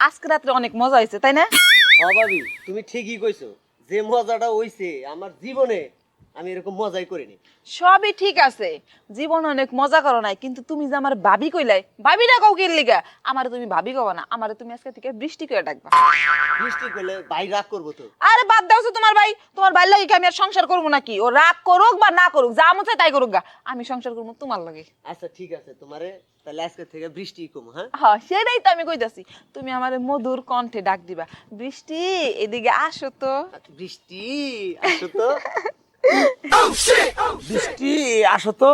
আজকে রাত্রে অনেক মজা হয়েছে, তাই না? অভাবী তুমি ঠিকই কইছো। যে মজাটা হইছে আমার জীবনে আমি এরকম মজাই করিনি। সবই ঠিক আছে। জীবন অনেক মজা করো নাই কিন্তু তুমি যে আমার ভাবি কইলাই ভাবি না কাউকে লিগা? আমারে তুমি ভাবি কবা না আমারে তুমি আজকে থেকে বৃষ্টি করে ডাকবা। বৃষ্টি করলে ভাই রাগ করব তো। আরে বাদ দাও তো তোমার ভাই তোমার ভাই লাগে কি আমি আর সংসার করব নাকি? ও রাগ করুক বা না করুক যা মন চায় তাই করুক গা আমি সংসার করব তোমার লাগে। আচ্ছা ঠিক আছে তোমারে তাহলে আজকে থেকে বৃষ্টি কম হ্যাঁ? হ্যাঁ সেটাই তো আমি কইতাছি। তুমি আমার মধুর কণ্ঠে ডাক দিবা। বৃষ্টি এদিকে আসো তো। বৃষ্টি আসো তো। বৃষ্টি আসো তো।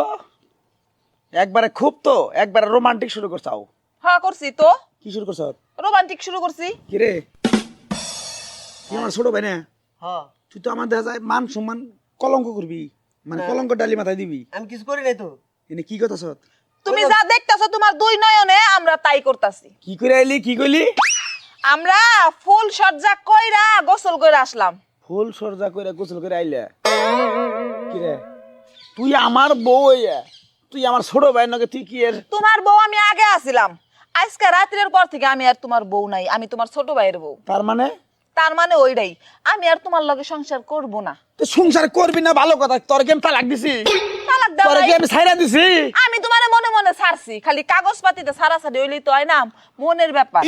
একবারে খুব তো একবারে রোমান্টিক শুরু করছাও হ্যাঁ করছি তো। কি শুরু করছ? রোমান্টিক শুরু করছি। কি রে? তুই আমার ছোট ভাই না? হ্যাঁ তুই তো আমার দেখা যায় মান সম্মান কলঙ্ক করবি। মানে কলঙ্ক ডালি মাথায় দিবি। আমি কিছু করি নাই তো। এনে কি কথা সত তুমি যা দেখতাছো তোমার দুই নয়নে আমরা তাই করতাছি। কি করে আইলি কি কইলি? আমরা ফুল সজ্জা কইরা গোসল কইরা আসলাম। ফুল সরজা করে গোসল করে আইলে। কি রে তুই আমার বউ তুই আমার ছোট ভাই নাকি তুই কি এর তোমার বউ আমি আগে আসিলাম আজকে রাত্রের পর থেকে আমি আর তোমার বউ নাই আমি তোমার ছোট ভাইয়ের বউ। তার মানে? তার মানে ওইটাই আমি আর তোমার লগে সংসার করব না। তুই সংসার করবি না ভালো কথা তোর আমি তালাক দিছি। তালাক দাও তোর আমি ছাইরা দিছি। মনে মনে ছাড়ছি খালি কাগজ পাতিতে সারা সারি হইলেই তো হয় না মনের ব্যাপার।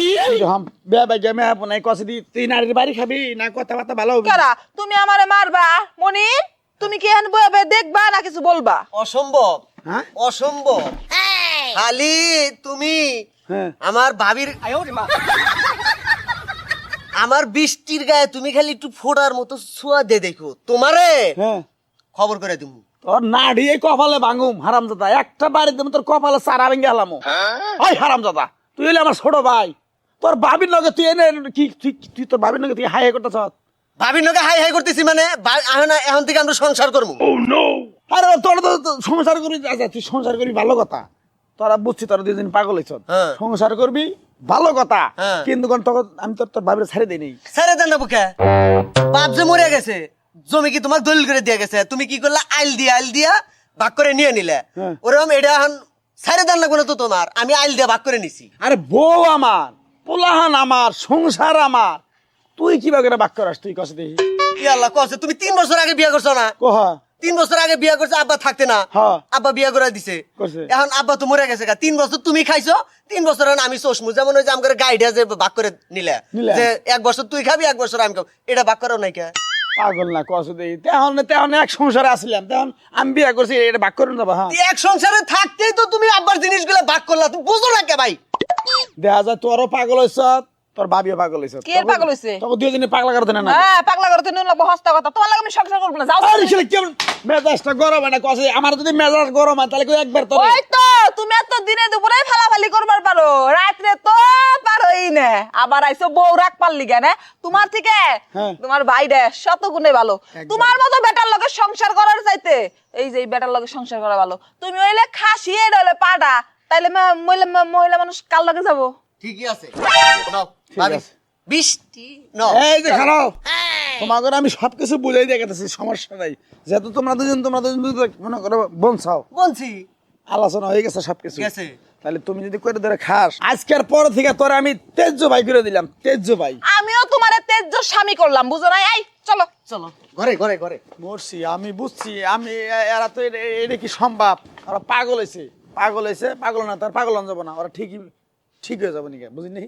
হাম বে বে আপনাই কসে দি তুই নারীর বাড়ি খাবি না কথাবার্তা ভালো হবে? কারা তুমি আমারে মারবা? মনির তুমি কি এখন বয়ে দেখবা না কিছু বলবা? অসম্ভব হ্যাঁ? অসম্ভব। খালি তুমি হ্যাঁ। আমার ভাবির আমার বৃষ্টির গায়ে তুমি খালি একটু ফোড়ার মতো ছোঁয়া দে দেখো। তোমারে? হ্যাঁ। খবর করে দিমু তোর নাড়ি এই কপালে ভাঙুম হারামজাদা। একটা বাড়ি দেবো তোর কপালে সারা ভেঙে হালামো ওই হারামজাদা তুই হইলে আমার ছোট ভাই। তোর ভাবির লগে তুই এনে কি তুই তোর ভাবির লগে তুই হাই হাই করতেছ? ভাবির হাই হাই করতেছি মানে এখন এখন থেকে আমরা সংসার করব। আরে তোর তো সংসার করি আচ্ছা তুই সংসার করবি ভালো কথা। তোরা বুঝছি তোরা দুদিন পাগল হয়েছ হ্যাঁ। সংসার করবি ভালো কথা। হ্যাঁ। কিন্তু তখন আমি তোর তোর ভাবির ছাড়ে দিই ছেড়ে দেন না বুকে। বাপ যে মরে গেছে। জমি কি তোমাকে দলিল করে দিয়ে গেছে? তুমি কি করলে? আইল দিয়া আইল দিয়া ভাগ করে নিয়ে নিলে। হ্যাঁ। ওরকম এটা এখন ছেড়ে দেন না কোনো তো তোমার। আমি আইল দিয়া ভাগ করে নিছি। আরে বউ আমার পোলাহান আমার সংসার আমার। তুই কীভাবে বাক করাস? তুই কষে দেখি। কছে তুমি তিন বছর আগে বিয়ে করছ না? কোহা। তিন বছর আগে বিয়ে করছে আব্বা থাকতে না। আব্বা বিয়ে করে দিছে। এখন আব্বা তো মরে গেছে তিন বছর তুমি খাইছো তিন বছর আমি চশমু যেমন ওই যে আমার গাইডা যে ভাগ করে নিলে নিলে। যে এক বছর তুই খাবি এক বছর আমি খাব। এটা ভাগ করো নাই কে? পাগল না কষ্ট দেই। তেমন তেমন এক সংসারে আসলাম। তেহন আমি বিয়ে করছি এটা ভাগ করে নেব হ্যাঁ। এক সংসারে থাকতেই তো তুমি আব্বার জিনিসগুলো ভাগ করলা তুমি বুঝো না কে ভাই? দেখা যায় তোরও পাগল হয়েছ তোর ভাবিও পাগল হয়েছ কে পাগল হইছে? তখন দুজনে পাগলা করতে না না। হ্যাঁ পাগলা করতে নুন লাগবো হস্তা কথা। তোমার লাগে আমি সংসার করব না যাও আরে ছেলে কেমন মেজাজটা গরম না? কষে আমার যদি মেজাজ গরম হয় তাহলে কেউ একবার তোর? ওই তো তুমি এত দিনে দুপুরে ফালাফালি করবার পারো। রাত্রে তো পারোই না। আবার আইসো বউ রাখ পারলি কেন? তোমার থেকে হ্যাঁ। তোমার ভাই রে শত গুণে ভালো তোমার মতো বেটার লগে সংসার করার চাইতে এই যে এই বেটার লগে সংসার করা ভালো। তুমি হইলে খাসি এটা হইলে পাটা তাইলে মা- মহিলা মা- মহিলা মানুষ কাল লগে যাব? ঠিকই আছে। নাও, আছে। বৃষ্টি? এই যে খারাপ। তোমাকে আমি সবকিছু বুঝাই সমস্যা নাই। যেহেতু তোমরা দুজন তোমরা দুজন মনে করো বলছি। আলোচনা হয়ে গেছে সবকিছু। গেছে। তাহলে তুমি যদি করে ধরে খাস আজকের পর থেকে তোর আমি তেজ্য ভাই করে দিলাম তেজ্য ভাই। আমিও তোমার তেজ্য স্বামী করলাম বুঝো না এই চলো চলো। ঘরে ঘরে ঘরে। মরছি আমি বুঝছি আমি এরা তো এটা- কি সম্ভব? ওরা পাগল হয়েছে পাগল হয়েছে পাগল না তার পাগল হন যাব না। ওরা ঠিকই ঠিক হয়ে যাব নাকি বুঝলি